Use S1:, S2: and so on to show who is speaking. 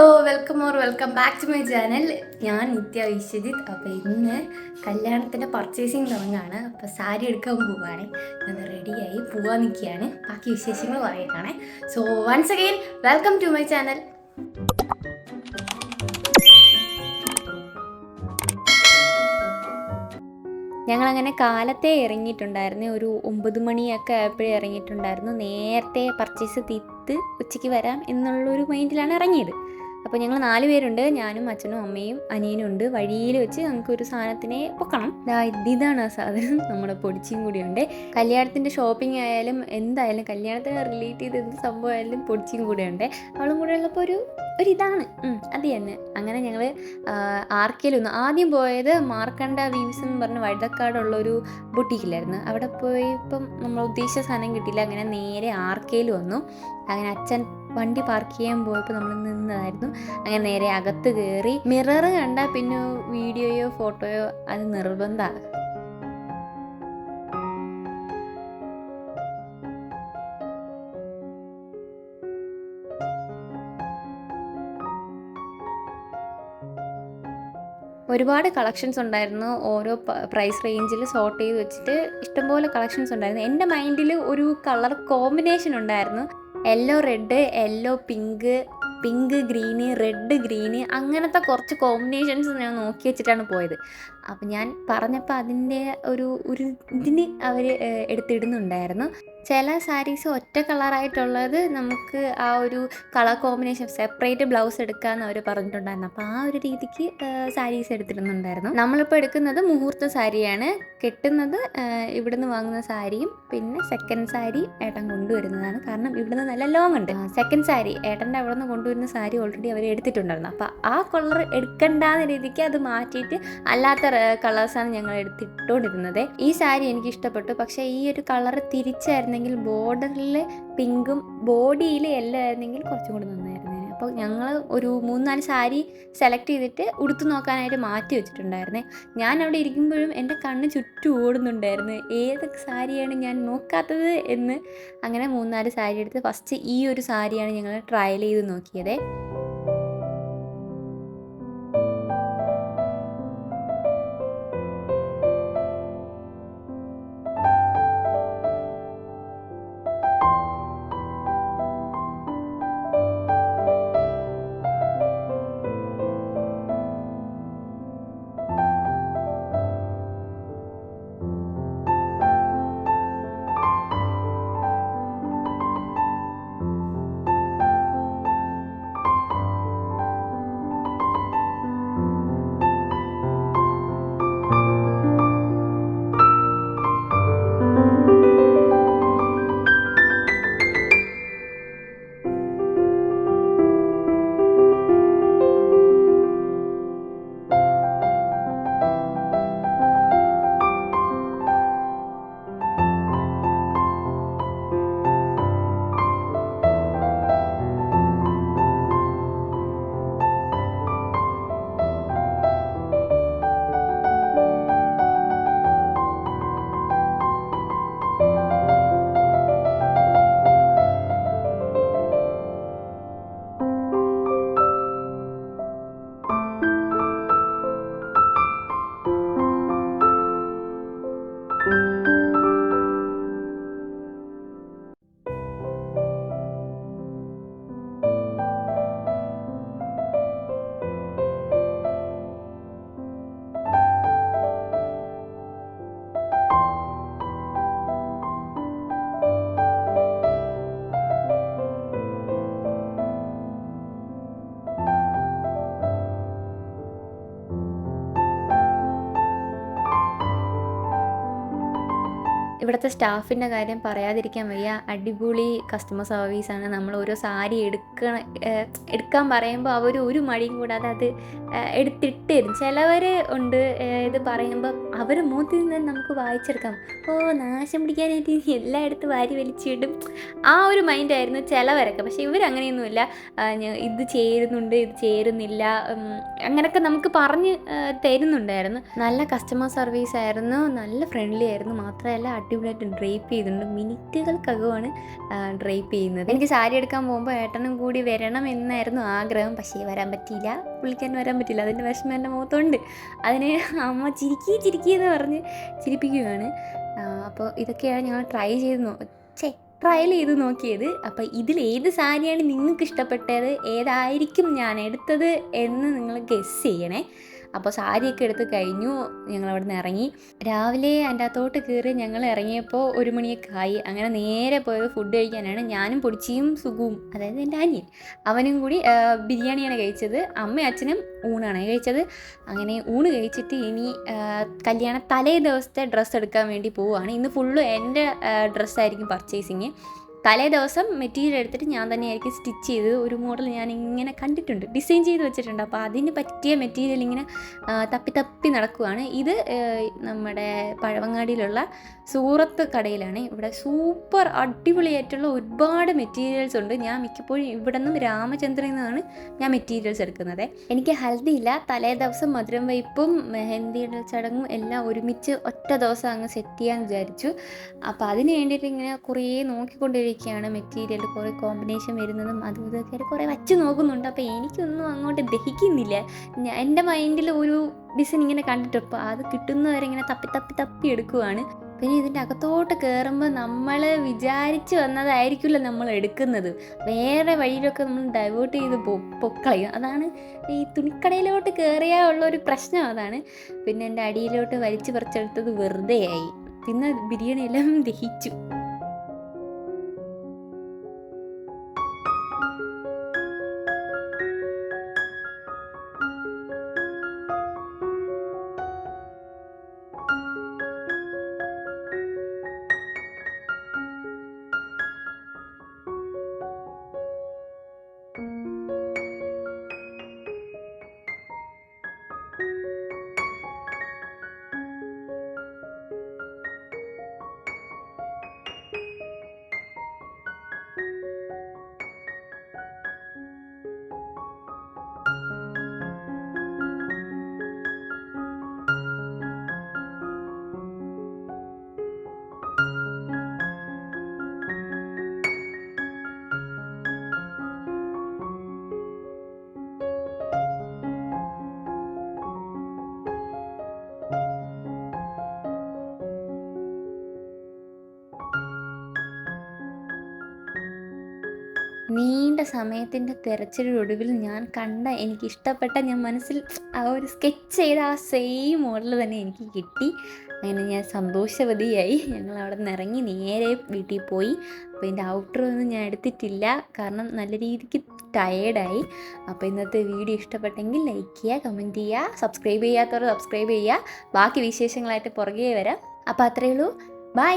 S1: Hello welcome or welcome back to my channel ഞാൻ നിത്യ വിശ്വജിത്ത്. അപ്പോൾ ഇന്ന് കല്യാണത്തിന്റെ പർച്ചേസിങ് തുടങ്ങാണ്. അപ്പോൾ സാരി എടുക്കാൻ പോവുകയാണ് ഞാൻ റെഡിയായി പോവാൻ നിൽക്കുകയാണ്. ബാക്കി വിശേഷങ്ങൾ പറയുകയാണ് so once again welcome to my channel ഞങ്ങളങ്ങനെ കാലത്തെ ഇറങ്ങിയിട്ടുണ്ടായിരുന്നു. ഒരു ഒമ്പത് മണിയൊക്കെ ആയപ്പോഴേ ഇറങ്ങിയിട്ടുണ്ടായിരുന്നു. നേരത്തെ പർച്ചേസ് തീർത്ത് ഉച്ചയ്ക്ക് വരാം എന്നുള്ളൊരു മൈൻഡിലാണ് ഇറങ്ങിയത്. അപ്പോൾ ഞങ്ങൾ നാല് പേരുണ്ട്. ഞാനും അച്ഛനും അമ്മയും അനിയനും ഉണ്ട്. വഴിയിൽ വെച്ച് ഞങ്ങൾക്ക് ഒരു സാധനത്തിനെ പൊക്കണം. ഇതാണ് ആ സാധനം. നമ്മുടെ പൊടിച്ചിയും കൂടിയുണ്ട്. കല്യാണത്തിന്റെ ഷോപ്പിംഗ് ആയാലും എന്തായാലും കല്യാണത്തിന് റിലേറ്റ് ചെയ്ത് എന്ത് സംഭവമായാലും പൊടിച്ചിയും ഉണ്ട് അവളും കൂടെ ഉള്ളപ്പോൾ ഒരു ഒരിതാണ് അത് തന്നെ. അങ്ങനെ ഞങ്ങൾ ആർക്കേലൊന്ന് ആദ്യം പോയത് മാർക്കണ്ട വീവ്സ് എന്ന് പറഞ്ഞ വഴുതക്കാടുള്ള ഒരു ബുട്ടീക്കിലായിരുന്നു അവിടെ പോയപ്പം നമ്മൾ ഉദ്ദേശിച്ച സാധനം കിട്ടിയില്ല. അങ്ങനെ നേരെ ആർക്കേൽ വന്നു. അങ്ങനെ അച്ഛൻ വണ്ടി പാർക്ക് ചെയ്യാൻ പോയപ്പോൾ നമ്മൾ നിന്നതായിരുന്നു. അങ്ങനെ നേരെ അകത്ത് കയറി മിറർ കണ്ടാൽ പിന്നെ വീഡിയോയോ ഫോട്ടോയോ അത് നിർബന്ധമാണ് ഒരുപാട് കളക്ഷൻസ് ഉണ്ടായിരുന്നു. ഓരോ പ്രൈസ് റേഞ്ചിൽ സോർട്ട് ചെയ്ത് വെച്ചിട്ട് ഇഷ്ടംപോലെ കളക്ഷൻസ് ഉണ്ടായിരുന്നു. എന്റെ മൈൻഡിൽ ഒരു കളർ കോമ്പിനേഷൻ ഉണ്ടായിരുന്നു. Yellow red yellow pink pink green red green അങ്ങനത്തെ കുറച്ച് കോമ്പിനേഷൻസ് ഞാൻ നോക്കി വെച്ചിട്ടാണ് പോയത്. അപ്പം ഞാൻ പറഞ്ഞപ്പോൾ അതിന്റെ ഒരു ഒരു ഇതിന് അവർ എടുത്തിടുന്നുണ്ടായിരുന്നു. ചില സാരീസ് ഒറ്റ കളറായിട്ടുള്ളത് നമുക്ക് ആ ഒരു കളർ കോമ്പിനേഷൻ സെപ്പറേറ്റ് ബ്ലൗസ് എടുക്കാമെന്ന് അവർ പറഞ്ഞിട്ടുണ്ടായിരുന്നു. അപ്പോൾ ആ ഒരു രീതിക്ക് സാരീസ് എടുത്തിടുന്നുണ്ടായിരുന്നു. നമ്മളിപ്പോൾ എടുക്കുന്നത് മുഹൂർത്ത സാരിയാണ്. കെട്ടുന്നത് ഇവിടുന്ന് വാങ്ങുന്ന സാരിയും പിന്നെ സെക്കൻഡ് സാരി ഏട്ടൻ കൊണ്ടുവരുന്നതാണ്. കാരണം ഇവിടുന്ന് നല്ല ലോങ് ഉണ്ട്. സെക്കൻഡ് സാരി ഏട്ടന്റെ അവിടെ നിന്ന് കൊണ്ടുവരുന്ന സാരി ഓൾറെഡി അവർ എടുത്തിട്ടുണ്ടായിരുന്നു. അപ്പോൾ ആ കളർ എടുക്കണ്ടാന്ന രീതിക്ക് അത് മാറ്റിയിട്ട് അല്ലാത്ത കളേഴ്സാണ് ഞങ്ങൾ എടുത്തിട്ടുകൊണ്ടിരുന്നത് ഈ സാരി എനിക്ക് ഇഷ്ടപ്പെട്ടു പക്ഷേ ഈ ഒരു കളർ തിരിച്ചായിരുന്നെങ്കിൽ ബോർഡറിൽ പിങ്കും ബോഡിയിൽ യെല്ലോ ആയിരുന്നെങ്കിൽ കുറച്ചും കൂടി നന്നായിരുന്നു. അപ്പോൾ ഞങ്ങൾ ഒരു മൂന്നാൽ സാരി സെലക്ട് ചെയ്തിട്ട് ഉടുത്തു നോക്കാനായിട്ട് മാറ്റി വെച്ചിട്ടുണ്ടായിരുന്നേ. ഞാൻ അവിടെ ഇരിക്കുമ്പോഴും എന്റെ കണ്ണ് ചുറ്റും ഓടുന്നുണ്ടായിരുന്നു. ഏത് സാരിയാണ് ഞാൻ നോക്കാത്തത് എന്ന്. അങ്ങനെ മൂന്നാൽ സാരി എടുത്ത് ഫസ്റ്റ് ഈ ഒരു സാരിയാണ് ഞങ്ങൾ ട്രയൽ ചെയ്ത് നോക്കിയത്. ഇവിടുത്തെ സ്റ്റാഫിന്റെ കാര്യം പറയാതിരിക്കാൻ വയ്യ. അടിപൊളി കസ്റ്റമർ സർവീസാണ് നമ്മൾ ഓരോ സാരി എടുക്കണ എടുക്കാൻ പറയുമ്പോൾ അവർ ഒരു മടിയും കൂടാതെ അത് എടുത്തിട്ട് തരും ചിലവർ ഉണ്ട് ഇത് പറയുമ്പോൾ അവർ മൂത്തിൽ നിന്ന് നമുക്ക് വായിച്ചെടുക്കാം. ഓ നാശം പിടിക്കാനായിട്ട് എല്ലായിടത്തും വാരി വലിച്ചിടും. ആ ഒരു മൈൻഡായിരുന്നു ചിലവരൊക്കെ. പക്ഷേ ഇവരങ്ങനെയൊന്നുമില്ല. ഇത് ചേരുന്നുണ്ട് ഇത് ചേരുന്നില്ല. അങ്ങനെയൊക്കെ നമുക്ക് പറഞ്ഞ് തരുന്നുണ്ടായിരുന്നു. നല്ല കസ്റ്റമർ സർവീസ് ആയിരുന്നു. നല്ല ഫ്രണ്ട്ലി ആയിരുന്നു. മാത്രമല്ല അടിപൊളിയായിട്ട് ഡ്രേപ്പ് ചെയ്തിട്ടുണ്ട്. മിനിറ്റുകൾക്കകമാണ് ഡ്രേപ്പ് ചെയ്യുന്നത്. എനിക്ക് സാരി എടുക്കാൻ പോകുമ്പോൾ ഏട്ടനും കൂടി വരണം എന്നായിരുന്നു ആഗ്രഹം. പക്ഷേ വരാൻ പറ്റിയില്ല. പുള്ളിക്കാൻ വരാൻ പറ്റില്ല അതിന്റെ വിഷമം എന്റെ മുഖത്തുണ്ട്. അതിന് അമ്മ ചിരിക്കി ചിരിക്കി എന്ന് പറഞ്ഞ് ചിരിപ്പിക്കുകയാണ്. അപ്പോൾ ഇതൊക്കെയാണ് ഞങ്ങൾ ട്രൈ ചെയ്ത് നോ ചേ ട്രയൽ ചെയ്ത് നോക്കിയത്. അപ്പോൾ ഇതിൽ ഏത് സാരിയാണ് നിങ്ങൾക്ക് ഇഷ്ടപ്പെട്ടത്? ഏതായിരിക്കും ഞാൻ എടുത്തത് എന്ന് നിങ്ങൾ ഗസ് ചെയ്യണേ. അപ്പോൾ സാരിയൊക്കെ എടുത്ത് കഴിഞ്ഞു ഞങ്ങൾ അവിടെ നിന്ന് ഇറങ്ങി. രാവിലെ അതിന്റെ അകത്തോട്ട് കയറി ഞങ്ങൾ ഇറങ്ങിയപ്പോൾ ഒരു മണിയൊക്കെ ആയി അങ്ങനെ നേരെ പോയത് ഫുഡ് കഴിക്കാനാണ്. ഞാനും പൊടിച്ചിയും സുഖവും അതായത് എന്റെ അനിയൻ. അവനും കൂടി ബിരിയാണിയാണ് കഴിച്ചത്. അമ്മയും അച്ഛനും ഊണാണ് കഴിച്ചത്. അങ്ങനെ ഊണ് കഴിച്ചിട്ട് ഇനി കല്യാണ തലേ ദിവസത്തെ ഡ്രസ്സ് എടുക്കാൻ വേണ്ടി പോവുകയാണ്. ഇന്ന് ഫുള്ള് എന്റെ ഡ്രസ്സായിരിക്കും പർച്ചേസിങ് തലേ ദിവസം മെറ്റീരിയൽ എടുത്തിട്ട് ഞാൻ തന്നെയായിരിക്കും സ്റ്റിച്ച് ചെയ്ത് ഒരു മോഡൽ ഞാൻ ഇങ്ങനെ കണ്ടിട്ടുണ്ട്. ഡിസൈൻ ചെയ്ത് വെച്ചിട്ടുണ്ട്. അപ്പോൾ അതിന് പറ്റിയ മെറ്റീരിയൽ ഇങ്ങനെ തപ്പി തപ്പി നടക്കുവാണ്. ഇത് നമ്മുടെ പഴവങ്ങാടിയിലുള്ള സൂറത്ത് കടയിലാണ്. ഇവിടെ സൂപ്പർ അടിപൊളിയായിട്ടുള്ള ഒരുപാട് മെറ്റീരിയൽസ് ഉണ്ട്. ഞാൻ മിക്കപ്പോഴും ഇവിടെ നിന്നും രാമചന്ദ്രൻ നിന്നാണ് ഞാൻ മെറ്റീരിയൽസ് എടുക്കുന്നത്. എനിക്ക് ഹൽദി ഇല്ല. തലേ ദിവസം മധുരം വയ്പ്പും മെഹന്തിയുടെ ചടങ്ങും എല്ലാം ഒരുമിച്ച് ഒറ്റ ദിവസം അങ്ങ് സെറ്റ് ചെയ്യാൻ വിചാരിച്ചു. അപ്പോൾ അതിന് വേണ്ടിയിട്ട് ഇങ്ങനെ കുറേ നോക്കിക്കൊണ്ടിരിക്കുകയാണ് മെറ്റീരിയൽ കുറേ കോമ്പിനേഷൻ വരുന്നതും അതും ഇതൊക്കെ കുറേ വച്ച് നോക്കുന്നുണ്ട്. അപ്പോൾ എനിക്കൊന്നും അങ്ങോട്ട് ദഹിക്കുന്നില്ല. എന്റെ മൈൻഡിൽ ഒരു ഡിസൈൻ ഇങ്ങനെ കണ്ടിട്ട് അപ്പോൾ അത് കിട്ടുന്നവരെ ഇങ്ങനെ തപ്പി തപ്പി തപ്പി എടുക്കുവാണ്. പിന്നെ ഇതിന്റെ അകത്തോട്ട് കയറുമ്പോൾ നമ്മൾ വിചാരിച്ച് വന്നതായിരിക്കില്ല നമ്മൾ എടുക്കുന്നത്. വേറെ വഴിയിലൊക്കെ നമ്മൾ ഡൈവേർട്ട് ചെയ്ത് പൊക്കളയും അതാണ് ഈ തുണിക്കടയിലോട്ട് കയറിയാൽ ഉള്ള ഒരു പ്രശ്നം അതാണ്. പിന്നെ എന്റെ അടിയിലോട്ട് വലിച്ചു പറിച്ചെടുത്തത് വെറുതെ ആയി പിന്നെ ബിരിയാണി എല്ലാം ദഹിച്ചു. നീണ്ട സമയത്തിന്റെ തിരച്ചിലൊടുവിൽ ഞാൻ കണ്ട എനിക്ക് ഇഷ്ടപ്പെട്ട ഞാൻ മനസ്സിൽ ആ ഒരു സ്കെച്ച് ചെയ്ത ആ സെയിം മോഡൽ തന്നെ എനിക്ക് കിട്ടി. അങ്ങനെ ഞാൻ സന്തോഷവതിയായി. ഞങ്ങൾ അവിടെ നിന്ന് ഇറങ്ങി നേരെ വീട്ടിൽ പോയി. അപ്പോൾ ഇതിന്റെ ഔട്ടർ ഒന്നും ഞാൻ എടുത്തിട്ടില്ല. കാരണം നല്ല രീതിക്ക് ടയേർഡായി അപ്പോൾ ഇന്നത്തെ വീഡിയോ ഇഷ്ടപ്പെട്ടെങ്കിൽ ലൈക്ക് ചെയ്യുക കമന്റ് ചെയ്യുക സബ്സ്ക്രൈബ് ചെയ്യാത്തവർ സബ്സ്ക്രൈബ് ചെയ്യുക. ബാക്കി വിശേഷങ്ങളായിട്ട് പുറകെ വരാം. അപ്പോൾ അത്രയേ ഉള്ളൂ. ബൈ